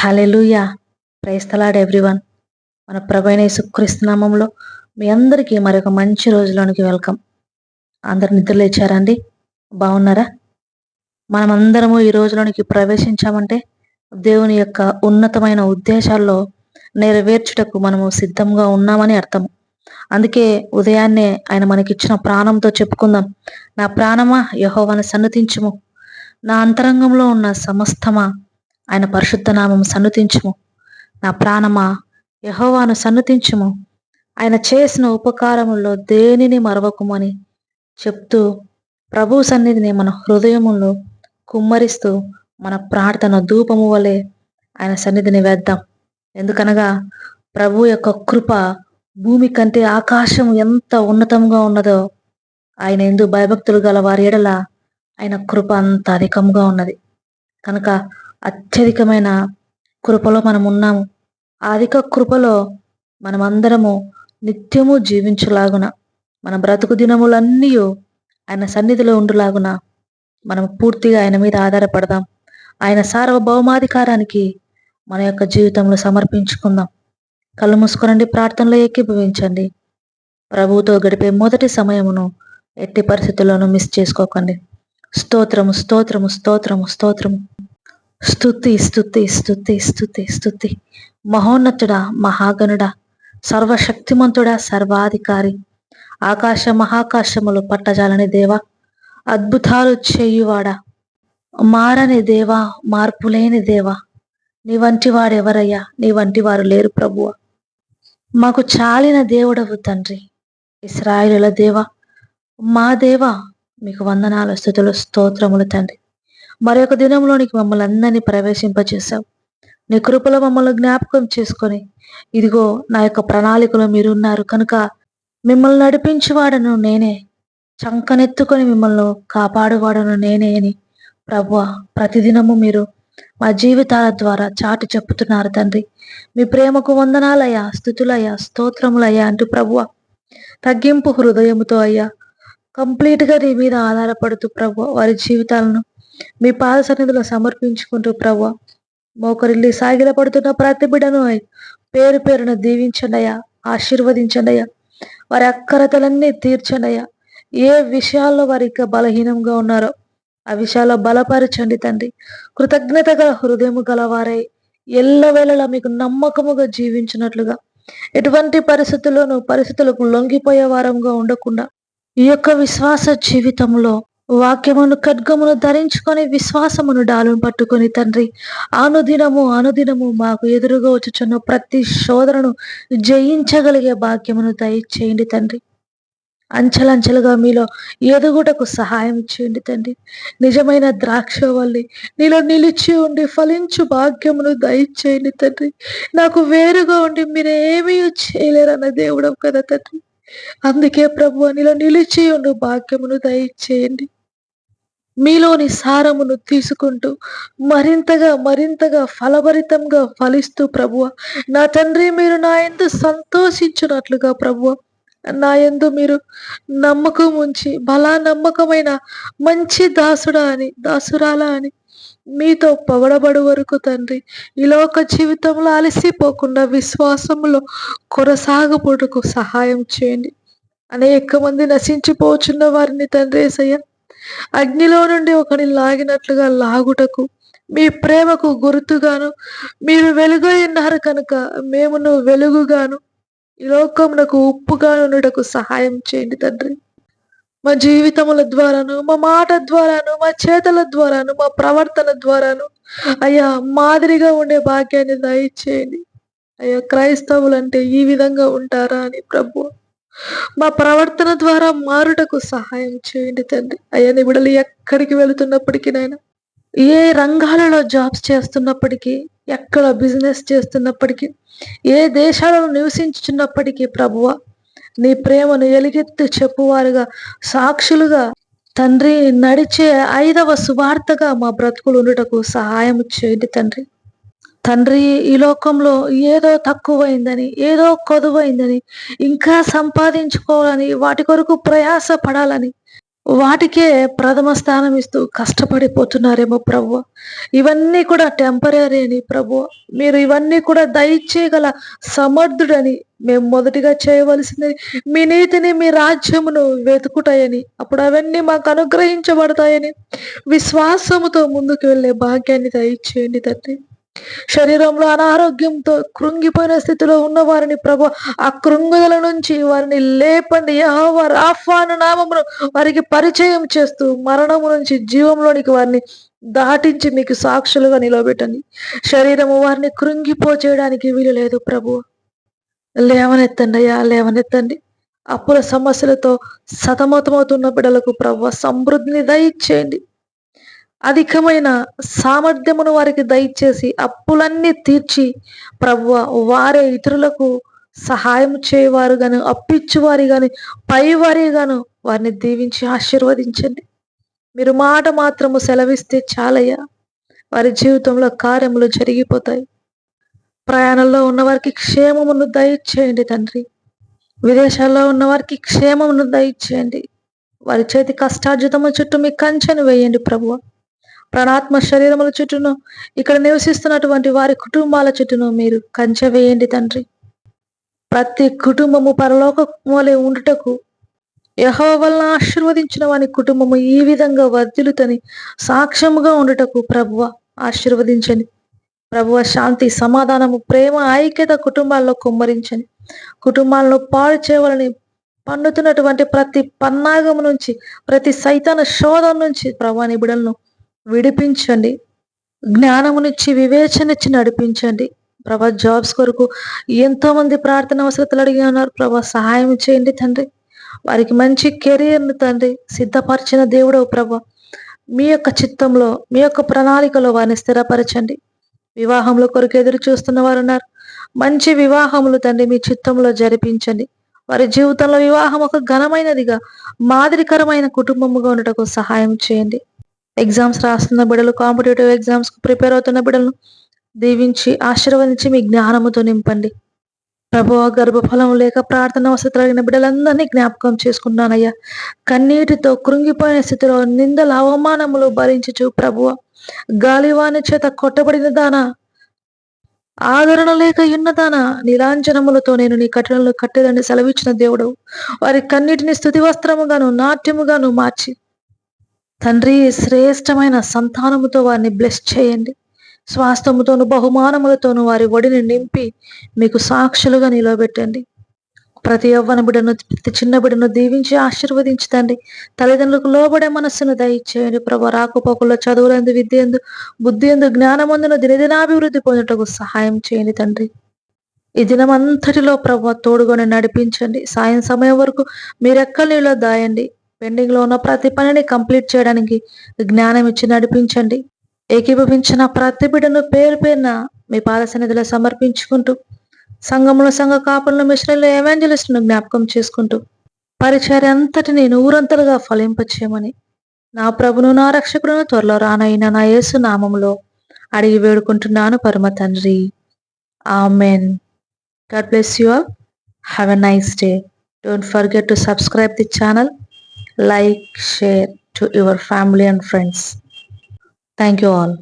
Hallelujah praise the Lord everyone. మన ప్రభైన సుక్రీస్తునామంలో మీ అందరికీ మరొక మంచి రోజులోనికి వెల్కమ్. అందరు నిద్రలేచారండి బాగున్నారా మనమందరము ఈ రోజులోనికి ప్రవేశించామంటే దేవుని యొక్క ఉన్నతమైన ఉద్దేశాల్లో నెరవేర్చుటకు మనము సిద్ధంగా ఉన్నామని అర్థం. అందుకే ఉదయాన్నే ఆయన మనకిచ్చిన ప్రాణంతో చెప్పుకుందాం. నా ప్రాణమా? యహోవను సన్నతించుము. నా అంతరంగంలో ఉన్న సమస్తమా? ఆయన పరిశుద్ధనామం సన్నతించుము సన్నుతించుము. నా ప్రాణమా యహోవాను సన్నతించుము. ఆయన చేసిన ఉపకారముల్లో దేనిని మరవకుమని చెప్తూ ప్రభు సన్నిధిని మన హృదయములో కుమ్మరిస్తూ మన ప్రార్థన ధూపము వలె ఆయన సన్నిధిని వేద్దాం. ఎందుకనగా ప్రభు యొక్క కృప భూమి కంటే ఆకాశం ఎంత ఉన్నతంగా ఉన్నదో ఆయన ఎందు భయభక్తులు గల వారి ఎడల ఆయన కృప అంత అధికంగా ఉన్నది. కనుక అత్యధికమైన కృపలో మనం ఉన్నాము అధిక కృపలో మనమందరము నిత్యము జీవించులాగున మన బ్రతుకు దినములన్నీ ఆయన సన్నిధిలో ఉండులాగున మనం పూర్తిగా ఆయన మీద ఆధారపడదాం. ఆయన సార్వభౌమాధికారానికి మన యొక్క జీవితంలో సమర్పించుకుందాం. కళ్ళు మూసుకోనండి ప్రార్థనలో ఏకీభవించండి. ప్రభువుతో గడిపే మొదటి సమయమును ఎట్టి పరిస్థితుల్లోనూ మిస్ చేసుకోకండి. స్తోత్రము స్తోత్రము స్తోత్రము స్తోత్రము. స్థుతి స్థుతి స్థుతి స్థుతి స్థుతి మహోన్నతుడా మహాగణుడా సర్వశక్తిమంతుడా సర్వాధికారి. ఆకాశ మహాకాశములు పట్టజాలని దేవా అద్భుతాలు చేయువాడా. మారని దేవా మార్పులేని దేవా. నీ వంటి వాడెవరయ్యా? నీ వంటి వారు లేరు ప్రభువ. మాకు చాలిన దేవుడవు తండ్రి ఇస్రాయిల దేవా. మా దేవా మీకు వందనాల స్థుతులు స్తోత్రములు తండ్రి. మరొక దినంలోనికి మమ్మల్ని అందరినీ ప్రవేశింపచేశావు. నీ కృపలో మమ్మల్ని జ్ఞాపకం చేసుకొని ఇదిగో నా యొక్క ప్రణాళికలో మీరున్నారు. కనుక మిమ్మల్ని నడిపించేవాడను నేనే. చంకనెత్తుకొని మిమ్మల్ని కాపాడువాడను నేనే అని ప్రభు ప్రతిదినము మీరు మా జీవితాల ద్వారా చాటి చెప్పుతున్నారు తండ్రి. మీ ప్రేమకు వందనాలయ్యా స్థుతులయ్యా స్తోత్రములయ్యా అంటూ ప్రభువ తగ్గింపు హృదయముతో అయ్యా కంప్లీట్గా నీ మీద ఆధారపడుతూ ప్రభు వారి జీవితాలను మీ పాద సన్నిధిలో సమర్పించుకుంటూ ప్రభు మోకరిల్లి సాగిలపడుతున్న ప్రతి బిడను పేరు పేరున దీవించండియా ఆశీర్వదించండియా వారి అక్కరతలన్నీ తీర్చండియా ఏ విషయాల్లో వారి బలహీనంగా ఉన్నారో ఆ విషయాల్లో బలపరచండి తండ్రి. కృతజ్ఞత గల హృదయము గలవారై ఎల్లవేళలా మీకు నమ్మకముగా జీవించినట్లుగా. ఎటువంటి పరిస్థితుల్లోనూ పరిస్థితులకు లొంగిపోయే వారంగా ఉండకుండా ఈ యొక్క విశ్వాస జీవితంలో వాక్యమును ఖడ్గమును ధరించుకొని విశ్వాసమును డాలును పట్టుకొని తండ్రి అనుదినము అనుదినము మాకు ఎదురుగా వచ్చుచున్న ప్రతి శోధనను జయించగలిగే భాగ్యమును దయచేయండి తండ్రి. అంచెలంచెలుగా మీలో ఎదుగుటకు సహాయం చేయండి తండ్రి. నిజమైన ద్రాక్ష వల్లి నీలో నిలిచి ఉండి ఫలించు భాగ్యమును దయచేయండి తండ్రి. నాకు వేరుగా ఉండి మీరేమీ చేయలేరన్న దేవుడం కదా తండ్రి. అందుకే ప్రభు నీలో నిలిచి ఉండు భాగ్యమును దయచేయండి. మీలోని సారమును తీసుకుంటూ మరింతగా మరింతగా ఫలభరితంగా ఫలిస్తూ ప్రభువ నా తండ్రి మీరు నా ఎందు సంతోషించినట్లుగా ప్రభువ నా ఎందు మీరు నమ్మకం ఉంచి బలా నమ్మకమైన మంచి దాసుడా అని దాసురాలా అని మీతో పొగడబడు వరకు తండ్రి ఈ లోక జీవితంలో అలసిపోకుండా విశ్వాసంలో కొనసాగపోటుకు సహాయం చేయండి. అనేక మంది నశించిపోచున్న వారిని తండ్రి ఏసయ్య అగ్నిలో నుండి ఒకని లాగినట్లుగా లాగుటకు మీ ప్రేమకు గుర్తుగాను. మీరు వెలుగై ఉన్నారు కనుక మేమును వెలుగుగాను. ఈ లోకమునకు ఉప్పుగా ఉండటకు సహాయం చేయండి తండ్రి. మా జీవితముల ద్వారాను మా మాట ద్వారాను మా చేతల ద్వారాను మా ప్రవర్తన ద్వారాను అయ్యా మాదిరిగా ఉండే భాగ్యాన్ని దయచేయండి. అయ్యా క్రైస్తవులు అంటే ఈ విధంగా ఉంటారా అని ప్రభు మా ప్రవర్తన ద్వారా మారుటకు సహాయం చేయండి తండ్రి. అయ్యా నీ బిడలు ఎక్కడికి వెళుతున్నప్పటికీ నాయన ఏ రంగాలలో జాబ్స్ చేస్తున్నప్పటికీ ఎక్కడ బిజినెస్ చేస్తున్నప్పటికీ ఏ దేశాలలో నివసించుచున్నప్పటికీ ప్రభువ నీ ప్రేమను ఎలుగెత్తి చెప్పువారుగా సాక్షులుగా తండ్రి నడిచే ఐదవ సువార్తగా మా బ్రతుకులు ఉండటకు సహాయం చేయండి తండ్రి. తండ్రి ఈ లోకంలో ఏదో తక్కువైందని ఏదో కొదువైందని ఇంకా సంపాదించుకోవాలని వాటి కొరకు ప్రయాస పడాలని వాటికే ప్రథమ స్థానం ఇస్తూ కష్టపడిపోతున్నారేమో ప్రభు ఇవన్నీ కూడా టెంపరీ అని ప్రభు మీరు ఇవన్నీ కూడా దయచేయగల సమర్థుడని మేము మొదటిగా చేయవలసింది మీ నీతిని మీ రాజ్యమును వెతుకుటాయని అప్పుడు అవన్నీ మాకు అనుగ్రహించబడతాయని విశ్వాసముతో ముందుకు వెళ్ళే భాగ్యాన్ని దయచేయండి తండ్రి. శరీరంలో అనారోగ్యంతో కృంగిపోయిన స్థితిలో ఉన్న వారిని ప్రభు ఆ కృంగుదల నుంచి వారిని లేపండి. రాఫాను నామమును వారికి పరిచయం చేస్తూ మరణము నుంచి జీవంలోనికి వారిని దాటించి మీకు సాక్షులుగా నిలబెట్టండి శరీరము వారిని కృంగిపో చేయడానికి వీలు లేదు ప్రభు. లేవనెత్తండి అయ్యా లేవనెత్తండి. అప్పుల సమస్యలతో సతమతమవుతున్న బిడ్డలకు ప్రభు సమృద్ధిని దయచేయండి. అధికమైన సామర్థ్యమును వారికి దయచేసి అప్పులన్నీ తీర్చి ప్రభు వారే ఇతరులకు సహాయం చేయవారు గాను అప్పిచ్చువారి గాని పైవారి గాను వారిని దీవించి ఆశీర్వదించండి. మీరు మాట మాత్రము సెలవిస్తే చాలయ్యా. వారి జీవితంలో కార్యములు జరిగిపోతాయి. ప్రయాణంలో ఉన్నవారికి క్షేమమును దయచేయండి తండ్రి. విదేశాల్లో ఉన్నవారికి క్షేమమును దయచేయండి. వారి చేతి కష్టార్జితము చుట్టూ మీ కంచెను వేయండి ప్రభువ ప్రాణాత్మ శరీరముల చుట్టూను ఇక్కడ నివసిస్తున్నటువంటి వారి కుటుంబాల చుట్టూను మీరు కంచె వేయండి తండ్రి. ప్రతి కుటుంబము పరలోక వలె ఉండుటకు యహో వలన ఆశీర్వదించిన వాని కుటుంబము ఈ విధంగా వర్ధిలుతని సాక్ష్యముగా ఉండుటకు ప్రభువ ఆశీర్వదించని ప్రభువ శాంతి సమాధానము ప్రేమ ఐక్యత కుటుంబాల్లో కుమ్మరించని కుటుంబాలను పాడు చేయవాలని పండుతున్నటువంటి ప్రతి పన్నాగము నుంచి ప్రతి సైతాన శోధం నుంచి ప్రభా నిబిడలను విడిపించండి. జ్ఞానమునిచ్చి వివేచనిచ్చి నడిపించండి. ప్రభా జాబ్స్ కొరకు ఎంతోమంది ప్రార్థన అవసరతలు అడిగి ఉన్నారు. ప్రభా సహాయం చేయండి తండ్రి. వారికి మంచి కెరియర్ను తండ్రి. సిద్ధపరిచిన దేవుడవు ప్రభా. మీ యొక్క చిత్తంలో మీ యొక్క ప్రణాళికలో వారిని స్థిరపరచండి. వివాహంలో కొరకు ఎదురు చూస్తున్న వారు ఉన్నారు. మంచి వివాహములు తండ్రి మీ చిత్తంలో జరిపించండి. వారి జీవితంలో వివాహం ఒక ఘనమైనదిగా మాదిరికరమైన కుటుంబముగా ఉండటకు సహాయం చేయండి. ఎగ్జామ్స్ రాస్తున్న బిడ్డలు కాంపిటేటివ్ ఎగ్జామ్స్కు ప్రిపేర్ అవుతున్న బిడ్డలను దీవించి ఆశీర్వదించి మీ జ్ఞానముతో నింపండి. ప్రభు గర్భఫలం లేక ప్రార్థన వసతి కలిగిన బిడ్డలందరినీ జ్ఞాపకం చేసుకున్నానయ్యా కన్నీటితో కృంగిపోయిన స్థితిలో నిందల అవమానములు భరించు ప్రభువ. గాలివాని చేత కొట్టబడిన దానా ఆదరణ లేక ఉన్నదానా నీలాంజనములతో నేను నీ కఠినలు కట్టేదని సెలవిచ్చిన దేవుడు. వారి కన్నిటిని స్థుతి వస్త్రముగాను నాట్యముగాను మార్చి తండ్రి శ్రేష్టమైన సంతానముతో వారిని బ్లెస్ చేయండి. స్వాస్థముతోను బహుమానములతోను వారి ఒడిని నింపి మీకు సాక్షులుగా నిలబెట్టండి ప్రతి యవ్వన బిడ్డను ప్రతి చిన్న బిడ్డను దీవించి ఆశీర్వదించుతండి. తల్లిదండ్రులకు లోబడే మనస్సును దయచేయండి. ప్రభు రాకపోకల్లో చదువులందు విద్య ఎందు బుద్ధి ఎందు జ్ఞానమందును దినదినాభివృద్ధి పొందుటకు సహాయం చేయండి తండ్రి. ఈ దినమంతటిలో ప్రభు తోడుగొని నడిపించండి. సాయం సమయం వరకు మీరెక్కల దాయండి. పెండింగ్లో ఉన్న ప్రతి పనిని కంప్లీట్ చేయడానికి జ్ఞానం ఇచ్చి నడిపించండి. ఏకీభవించిన ప్రతి బిడ్డను పేరు పేరున మీ పాద సన్నిధిలో సమర్పించుకుంటూ సంఘంలో సంఘ కాపులను మిశ్రలో ఎవాంజలిస్ట్ను జ్ఞాపకం చేసుకుంటూ పరిచర్య అంతటిని నూరంతలుగా ఫలింపచేయమని నా ప్రభును నా రక్షకుడును త్వరలో రానైన నా యేసు నామంలో అడిగి వేడుకుంటున్నాను పరమ తండ్రి. Amen. God bless you all have a nice day don't forget to subscribe the channel like share to your family and friends. Thank you all